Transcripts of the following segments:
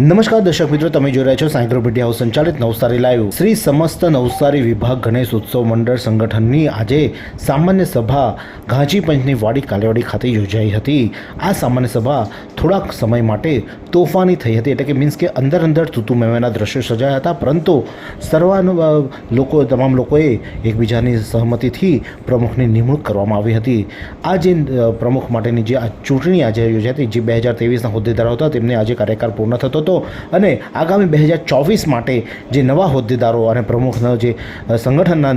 નમસ્કાર દર્શક મિત્રો, તમે જોઈ રહ્યા છો સાયગ્રો મીડિયા હાઉસ સંચાલિત નવસારી લાઈવ. શ્રી સમસ્ત નવસારી વિભાગ ગણેશ ઉત્સવ મંડળ સંગઠનની આજે સામાન્ય સભા ઘાંચી પંચની વાડી કાલેવાડી ખાતે યોજાઈ હતી. આ સામાન્ય સભા થોડાક સમય માટે તોફાની થઈ હતી, એટલે કે મીન્સ કે અંદર અંદર તૂતુ મેવાના દ્રશ્યો સજાયા હતા. પરંતુ સર્વાન લોકો, તમામ લોકોએ એકબીજાની સહમતિથી પ્રમુખની નિમણૂક કરવામાં આવી હતી. આ જે પ્રમુખ માટેની જે આ ચૂંટણી આજે યોજાઈ હતી, જે બે હજાર ત્રેવીસના હોદ્દેદારો હતા, તેમને આજે કાર્યકાળ પૂર્ણ થતો હતો. અને આગામી બે હજાર ચોવીસ માટે જે નવા હોદ્દેદારો અને પ્રમુખના જે સંગઠનના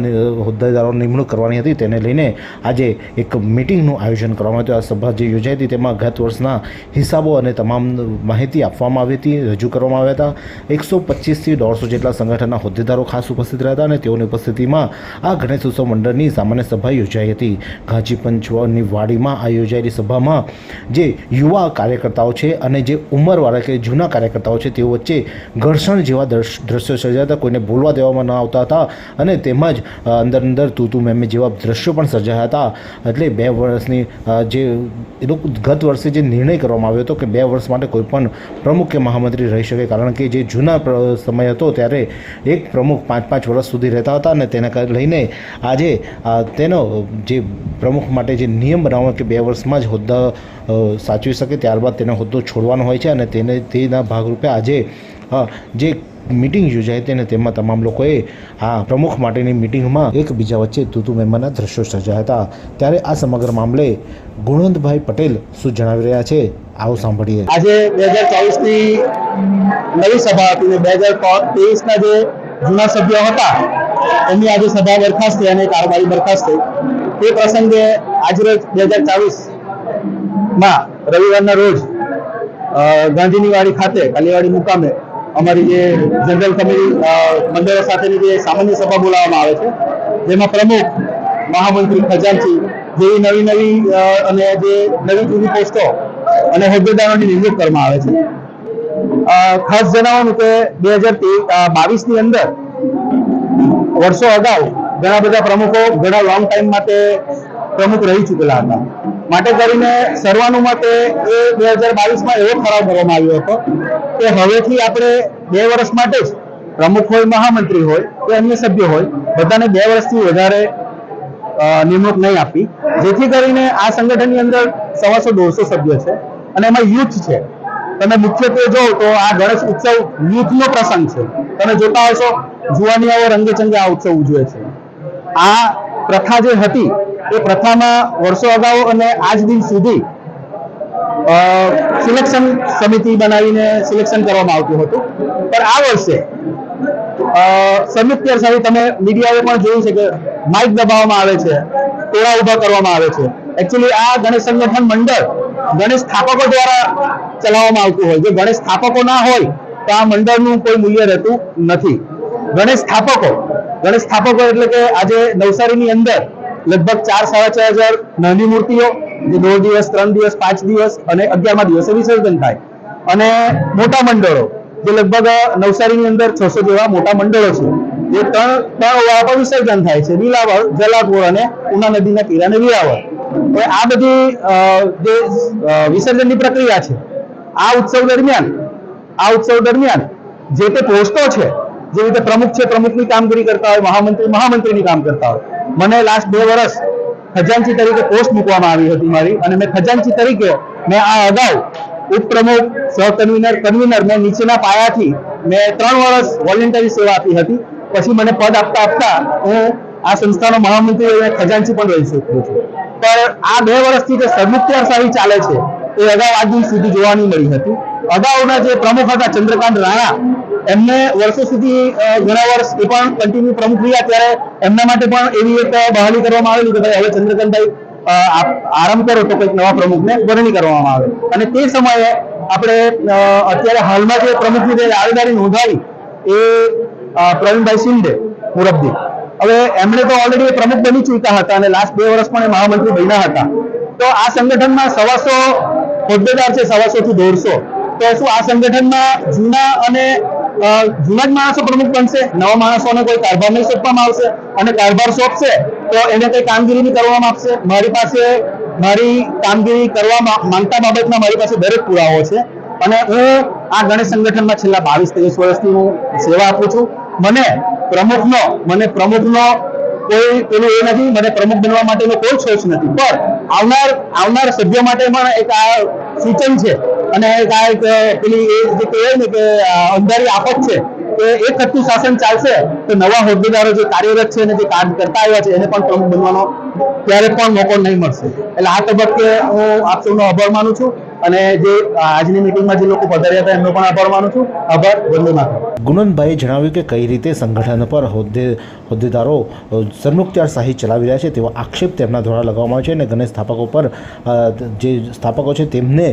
હોદ્દેદારો નિમણૂક કરવાની હતી તેને લઈને આજે એક મિટિંગનું આયોજન કરવામાં આવ્યું આ સભા જે યોજાઈ હતી તેમાં ગત વર્ષના હિસાબો અને તમામ માહિતી આપવામાં આવી હતી, રજૂ કરવામાં આવ્યા હતા. એકસો પચીસથી દોઢસો જેટલા સંગઠનના હોદ્દેદારો ખાસ ઉપસ્થિત રહ્યા હતા અને તેઓની ઉપસ્થિતિમાં આ ગણેશ ઉત્સવ મંડળની સામાન્ય સભા યોજાઈ હતી. ઘાંચી પંચની વાડીમાં આ યોજાયેલી સભામાં જે યુવા કાર્યકર્તાઓ છે અને જે ઉંમરવાળા કે જૂના કાર્યકર્તાઓ છે, તેઓ વચ્ચે ઘર્ષણ જેવા દ્રશ- દ્રશ્યો સર્જાયા હતા કોઈને બોલવા દેવામાં ન આવતા હતા અને તેમજ અંદર અંદર તૂતુ મેમે જેવા દ્રશ્યો પણ સર્જાયા હતા. એટલે બે વર્ષની જે, એ ગત વર્ષે જે નિર્ણય કરવામાં આવ્યો હતો કે બે વર્ષ માટે કોઈ પણ પ્રમુખ કે મહામંત્રી રહી શકે, કારણ કે જે જૂના સમય હતો ત્યારે એક પ્રમુખ પાંચ પાંચ વર્ષ સુધી રહેતા હતા અને તેને લઈને આજે તેનો જે પ્રમુખ માટે જે નિયમ બનાવવાનો કે બે વર્ષમાં જ હોદ્દા સાચવી શકે, ત્યારબાદ તેનો હોદ્દો છોડવાનો હોય છે અને તેને, તેના ભાગરૂપે આજે જે મિટિંગ યોજાઈ હતી અને તેમાં તમામ લોકોએ આ પ્રમુખ માટેની મિટિંગમાં એકબીજા વચ્ચે તૂતુ મેમનના દ્રશ્યો સર્જાયા હતા. ત્યારે આ સમગ્ર મામલે ગુણવંતભાઈ પટેલ શું જણાવી રહ્યા છે, આવો સાંભળીએ. આજે બે હજાર ચોવીસની નવી સભા હતી બે હજાર તેવીસના જે જૂના સભ્યો હતા, એમની આજે સભા બરખાસ્ત થઈ અને કારોબારી બરખાસ્ત થઈ. તે પ્રસંગે આજરોજ બે હજાર ચોવીસમાં રવિવારના રોજ ગાંધીની વાડી ખાતે, કાલીવાડી મુકામે અમારી જે જનરલ કમિટી મંડળો સાથેની જે સામાન્ય સભા બોલાવવામાં આવે છે, જેમાં પ્રમુખ મહામંત્રી ખજાનચી જેવી નવી નવી અને જે નવી જૂની પોસ્ટો અને હોદ્દેદારોની નિમણૂક કરવામાં આવે છે. ખાસ જણાવવાનું કે બે હજાર બાવીસની અંદર વર્ષો અગાઉ ઘણા બધા પ્રમુખો ઘણા લોંગ ટાઈમ માટે પ્રમુખ રહી ચૂકેલા હતા. માટે કરીને સર્વાનુમતે એ બે હજાર બાવીસમાં એવો ઠરાવ કરવામાં આવ્યો હતો કે હવેથી આપણે બે વર્ષ માટે જ પ્રમુખ હોય, મહામંત્રી હોય, કે અન્ય સભ્ય હોય, બધાને બે વર્ષથી વધારે નિમણૂક નહીં આપી. જેથી કરીને આ સંગઠનની અંદર સવાસો દોઢસો સભ્યો છે અને એમાં યુથ છે. તમે મુખ્યત્વે જો તો આ ગણેશ ઉત્સવ યુથનો પ્રસંગ છે. તમે જોતા હશો જુવાનીઓ રંગેચંગે આ ઉત્સવ ઉજવે છે. આ પ્રથા જે હતી એ પ્રથામાં વર્ષો અગાઉ અને આજ દિન સુધી સિલેક્શન સમિતિ બનાવીને સિલેક્શન કરવામાં આવતું હતું. પણ આ વર્ષે સંયુક્ત સાથે તમે મીડિયાએ પણ જોયું છે કે માઇક દબાવવામાં આવે છે, ટોળા ઊભા કરવામાં આવે છે. એકચ્યુઅલી આ ગણેશ સંગઠન મંડળ ગણેશ સ્થાપકો દ્વારા ચલાવવામાં આવતું હોય. જો ગણેશ સ્થાપકો ના હોય, તો આ મંડળનું કોઈ મૂલ્ય રહેતું નથી. ગણેશ સ્થાપકો ગણેશ સ્થાપકો એટલે કે આજે નવસારીની અંદર લગભગ ચાર સાડા ચાર હજાર નાની મૂર્તિઓ, જે દોઢ દિવસ, ત્રણ દિવસ, પાંચ દિવસ અને અગિયારમા દિવસે વિસર્જન થાય. અને મોટા મંડળો, જે લગભગ નવસારીની અંદર છસો જેવા મોટા મંડળો છે, જે ત્રણ ત્રણ ઓળા પર વિસર્જન થાય છે. લીલાવળ, જલાપુર અને ઉના નદીના કિરાને વીરાવળ એ આ બધી જે વિસર્જનની પ્રક્રિયા છે, આ ઉત્સવ દરમિયાન, આ ઉત્સવ દરમિયાન જે તે પોસ્ટો છે, જે રીતે પ્રમુખ છે, પ્રમુખની કામગીરી કરતા હોય, મહામંત્રી, મહામંત્રીની કામ કરતા હોય મને લાસ્ટ બે વર્ષ ખજાનચી તરીકે પોસ્ટ મૂકવામાં આવી હતી મારી. અને મેં ખજાનચી તરીકે મેં આ અગાઉ ઉપપ્રમુખ સહકન્વીનર કન્વીનર મેં નીચેના પાયાથી મેં ત્રણ વર્ષ વોલેન્ટરી સેવા આપી હતી. પછી મને પદ આપતા આપતા હું આ સંસ્થાનો મહામંત્રી અને ખજાનચી પણ રહી શકું છું. પણ આ બે વર્ષથી જે સદમુખ્તારશાહી ચાલે છે, એ અગાઉ આજ દિન સુધી જોવા નહીં મળી હતી. અગાઉના જે પ્રમુખ હતા ચંદ્રકાંત રાણા એમને વર્ષો સુધી ઘણા વર્ષ એ પણ કન્ટિન્યુ પ્રમુખ રહ્યા. ત્યારે એમના માટે પણ એવી એક બહાલી કરવામાં આવેલી કે ભાઈ હવે ચંદ્રકાંતભાઈ આરંભ કરો તો કંઈક નવા પ્રમુખને વરણી કરવામાં આવે. અને તે સમયે આપણે અત્યારે હાલમાં જે પ્રમુખની જે દાવેદારી નોંધાવી એ પ્રવીણભાઈ શિંદે મુરબ્દી હવે એમણે તો ઓલરેડી પ્રમુખ બની ચૂક્યા હતા અને લાસ્ટ બે વર્ષ પણ એ મહામંત્રી બન્યા હતા. તો આ સંગઠનમાં સવાસો હોદ્દેદાર છે સવાસો થી દોઢસો. તો શું આ સંગઠનમાં જૂના અને જૂના જ માણસો પ્રમુખ બનશે, નવા માણસોને કોઈ કારભાર નહીં સોંપવામાં આવશે અને કારભાર સોંપશે તો એને કઈ કામગીરી નહીં કરવામાં આપશે મારી પાસે, મારી કામગીરી કરવા માંગતા બાબતમાં મારી પાસે દરેક પુરાવો છે અને હું આ ગણેશ સંગઠનમાં છેલ્લા બાવીસ ત્રેવીસ વર્ષથી હું સેવા આપું છું. મને પ્રમુખનો મને પ્રમુખનો કોઈ પેલું એ નથી, મને પ્રમુખ બનવા માટેનો કોઈ સોચ નથી. પણ આવનાર આવનાર સભ્યો માટે પણ એક આ સૂચન છે અને કાંઈક પેલી એ જે કહેવાય ને કે અંધારી આફત છે કે એક ખટ્ટું શાસન ચાલશે. તો નવા હોદ્દેદારો જે કાર્યરત છે અને જે કામ કરતા આવ્યા છે, એને પણ પ્રમુખ બનવાનો ક્યારે પણ મોકો નહીં મળશે. એટલે આ તબક્કે હું આપ સૌનો આભાર માનું છું અને જે આજની મિટિંગમાં જે લોકો પધાર્યા હતા, એમનો પણ આભાર માનું છું. આભાર, વંદે માતરમ. ગુણનભાઈએ જણાવ્યું કે કઈ રીતે સંગઠન પર હોદ્દે હોદ્દેદારો સરમુખત્યાર શાહી ચલાવી રહ્યા છે તેવો આક્ષેપ તેમના દ્વારા લગાવવામાં આવે છે અને ગણેશ સ્થાપકો પર જે સ્થાપકો છે તેમને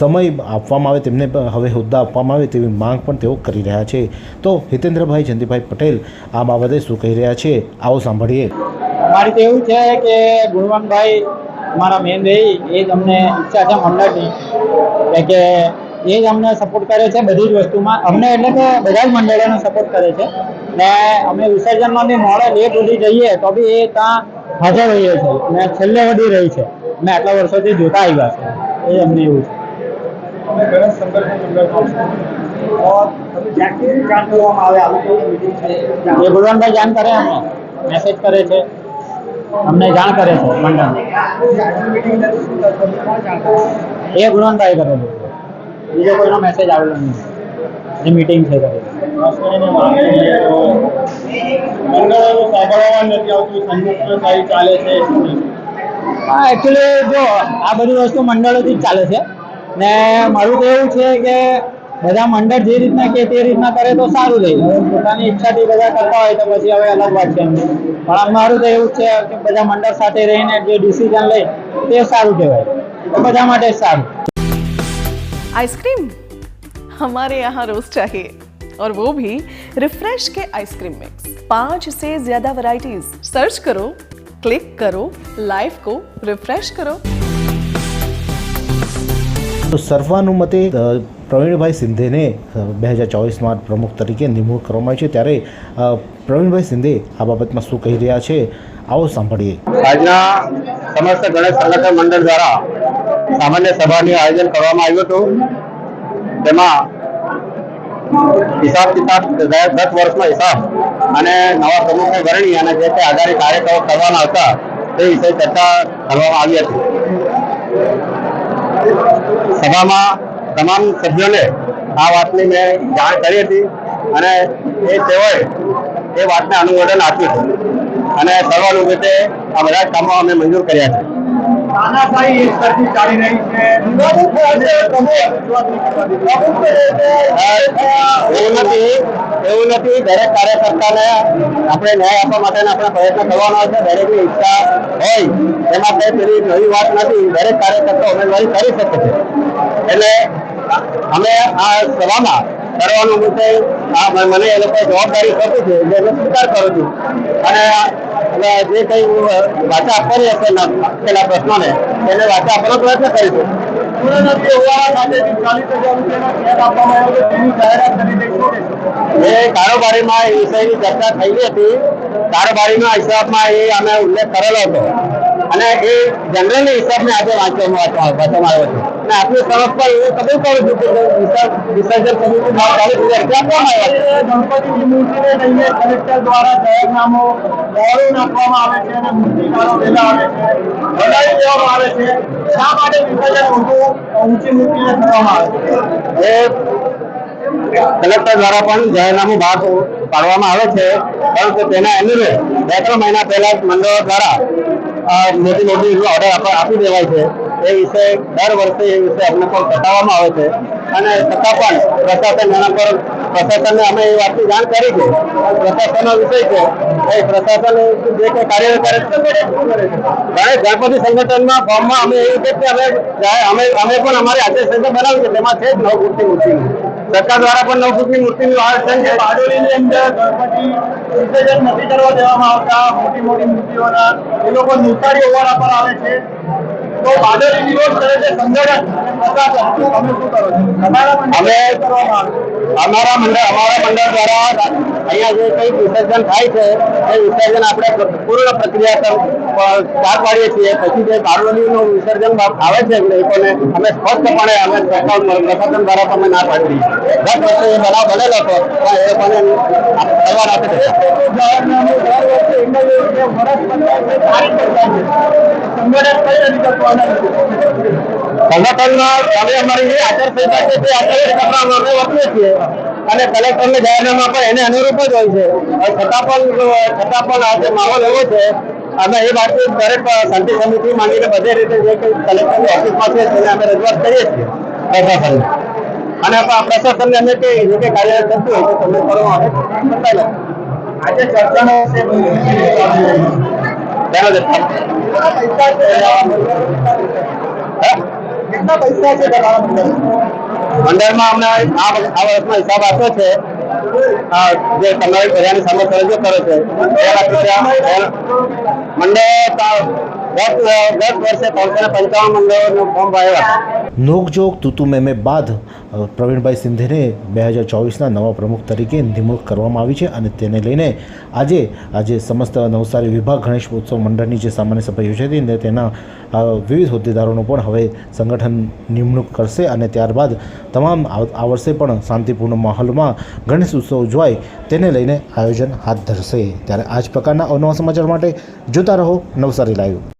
સમય આપવામાં આવે, તેમને હવે હોદ્દા આપવામાં આવે તેવી માંગ પણ તેઓ કરી રહ્યા છે. તો હિતેન્દ્રભાઈ, જયંતિભાઈ પટેલ, આ બાબતે શું કહી રહ્યા છે? આવો સાંભળીએ. અમારી તો એવું છે કે ગુણવંતભાઈ અમારા મેન રહી એ જ અમને ઈચ્છા છે મંડળની. એટલે કે એ જ અમને સપોર્ટ કરે છે બધી જ વસ્તુમાં. અમને એટલે કે બધા જ મંડળોને સપોર્ટ કરે છે. ને અમે વિસર્જનમાં બી મોડે લેટ સુધી જઈએ તો બી એ ત્યાં હાજર રહીએ છે ને છેલ્લે વધી રહી છે. અમે આટલા વર્ષોથી જોતા આવ્યા છે. એ અમને એવું છે. એ ગુણવંતભાઈ જાણ કરે અમને. મેસેજ કરે છે. અમને જાણ કરે છે, મંડળ. એ ગુણવંતભાઈ કરેલું બીજો કોઈનો મેસેજ આવેલો નહીં. જે મીટિંગ છે કરે હા એકચ્યુઅલી જો આ બધી વસ્તુ મંડળોથી જ ચાલે છે. ને મારું તો એવું છે કે બધા મંડળ જે રીતના કે તે રીતના કરે તો સારું રહે હવે પોતાની ઈચ્છાથી બધા કરતા હોય તો પછી હવે અલગ વાત છે એમની. પણ મારું તો એવું જ છે કે બધા મંડળ સાથે રહીને જે ડિસિઝન લે તે સારું કહેવાય તો બધા માટે જ સારું आइसक्रीम हमारे यहाँ रोज चाहिए और वो भी रिफ्रेश के आइसक्रीम मिक्स पांच से ज्यादा वैरायटीज सर्च करो क्लिक करो लाइफ को रिफ्रेश करो તો સર્વાનુમતે અ, પ્રવીણભાઈ સિંધેને બે હજાર ચોવીસમાં પ્રમુખ તરીકે નિમણૂક કરવામાં આવી છે. ત્યારે પ્રવીણભાઈ સિંધે આ બાબતમાં શું કહી રહ્યા છે, આવો સાંભળીએ. આજના સમસ્ત ગણેશ સંગઠન મંડળ દ્વારા સામાન્ય સભાનું આયોજન કરવામાં આવ્યું હતું. તેમાં હિસાબ કિતાબ, ગત વર્ષનો હિસાબ અને નવા પ્રમુખને વરણી અને જે તે આધારિત કાર્યક્રમો કરવાના હતા, તે વિશે ચર્ચા કરવામાં આવી હતી. સભામાં તમામ સભ્યોને આ વાતની મેં જાણ કરી હતી અને એ તેઓએ એ વાતને અનુમોદન આપ્યું હતું. અને સર્વાનુમતે આ બધા જ કામો અમે મંજૂર કર્યા છે. એવું નથી એવું નથી. દરેક કાર્યકર્તાને આપણે ન્યાય આપવા માટેના આપણે પ્રયત્ન કરવાનો છે. દરેકની ઈચ્છા હોય એમાં કઈ પેલી નવી વાત નથી. દરેક કાર્યકર્તા ઉમેદવારી કરી શકે છે. એટલે અમે આ સભામાં કરવાનું મુદ્દે મને એ લોકો જવાબદારી સોંપી છે જે હું સ્વીકાર કરું છું. અને જે કંઈ વાચા આપવાની હશે પેલા પ્રશ્નોને એને વાચા આપવાનો પ્રયત્ન કરીશું. એ કારોબારીમાં એ વિષયની ચર્ચા થયેલી હતી. કારોબારીના હિસાબમાં એ અમે ઉલ્લેખ કરેલો હતો. અને એ જનરલ હિસાબને આજે વાંચવામાં વાંચવામાં આવ્યો છે. અને આપની તરફ પર એવું કબૂલ કરું છું કે વિસર્જ- વિસર્જન કમિટીમાં ચાલીસ હજાર આવ્યા ગણપતિની મૂર્તિને લઈને કલેક્ટર દ્વારા જાહેરનામો નાખવામાં આવે છે અને મૂર્તિકારો વહેલા આવે છે બનાવી દેવામાં આવે છે. શા માટે વિસર્જન ઊંચું ઊંચી મૂર્તિને કરવામાં આવે છે? એ કલેક્ટર દ્વારા પણ જાહેરનામું બહાર પાડવામાં આવે છે પરંતુ તેના અનુરૂપ બે ત્રણ મહિના પહેલા મંડળો દ્વારા મોટી મોટી ઓર્ડર આપી દેવાય છે. એ વિશે દર વર્ષે એ વિશે અમને પણ બતાવવામાં આવે છે. અને છતાં પણ પ્રશાસન એના પર, પ્રશાસનને અમે એ વાતની જાણ કરી છે. પ્રશાસનનો વિષય છે પ્રશાસન જે કંઈ કાર્ય કરે ગણપતિ સંગઠનના ફોર્મમાં અમે એવું છે કે અમે અમે અમે પણ અમારી આજે સંખ્યા બનાવી છે તેમાં છે જ નવ ફૂટની મૂર્તિ સરકાર દ્વારા પણ નવ ફૂટની મૂર્તિનું આયોજન છે બારડોલીની અંદર ગણપતિ વિસર્જન નથી કરવા દેવામાં આવતા. મોટી મોટી મૂર્તિઓના, એ લોકો નિશાળી ઓવારા પર આવે છે. તો બાદરી વિરોધ કરે છે સંગઠન. છો? અમે અમારા મંડળ અમારા મંડળ દ્વારા અહીંયા જે કઈ વિસર્જન થાય છે એ વિસર્જન આપણે પૂર્ણ પ્રક્રિયા પાર પાડીએ છીએ. પછી જે બારડોલીનું વિસર્જન આવે છે લોકોને અમે સ્પષ્ટપણે અમે પ્રશાસન દ્વારા તમે ના પાડી ગત વર્ષે એ બનાવ બનેલો હતો પણ એ લોકોને કરવા નથી સંગઠનમાં અમે અમારી જે આચારસંહિતા છે, તે આચારસંહિતામાં અમે વર્તીએ છીએ. અને કલેક્ટરને જાહેરનામા પણ એને અનુરૂપ જ હોય છે. છતાં પણ છતાં પણ આજે માહોલ એવો છે, અમે એ બાબતે દરેક શાંતિ સમિતિ માંગીને બધી રીતે જે કંઈ કલેક્ટરની ઓફિસમાં છે, તેને અમે રજૂઆત કરીએ છીએ. પ્રશાસન અને પ્રશાસનને અમે કે, જે કંઈ કાર્ય થતું હોય તો તમે કરો અમે આજે ચર્ચાનો છે દે પૈસા છે અમને આ વર્ષનો હિસાબ આપ્યો છે. જે તમારી પ્રજાની સામે રજૂ કરે છે મંડળ તા- ગત વર્ષે ત્રણસો પંચાવન મંડળોનું ફોર્મ ભરેલા નોકજોક તૂતુ મેમે બાદ પ્રવીણભાઈ સિંધેને બે હજાર ચોવીસના નવા પ્રમુખ તરીકે નિમણૂક કરવામાં આવી છે અને તેને લઈને આજે આજે સમસ્ત નવસારી વિભાગ ગણેશ ઉત્સવ મંડળની જે સામાન્ય સભા યોજાઈ હતી તેના વિવિધ હોદ્દેદારોનો પણ હવે સંગઠન નિમણૂક કરશે અને ત્યારબાદ તમામ આ વર્ષે પણ શાંતિપૂર્ણ માહોલમાં ગણેશ ઉત્સવ ઉજવાય તેને લઈને આયોજન હાથ ધરશે. ત્યારે આ જ પ્રકારના અવનવા સમાચાર માટે જોતા રહો નવસારી લાઈવ.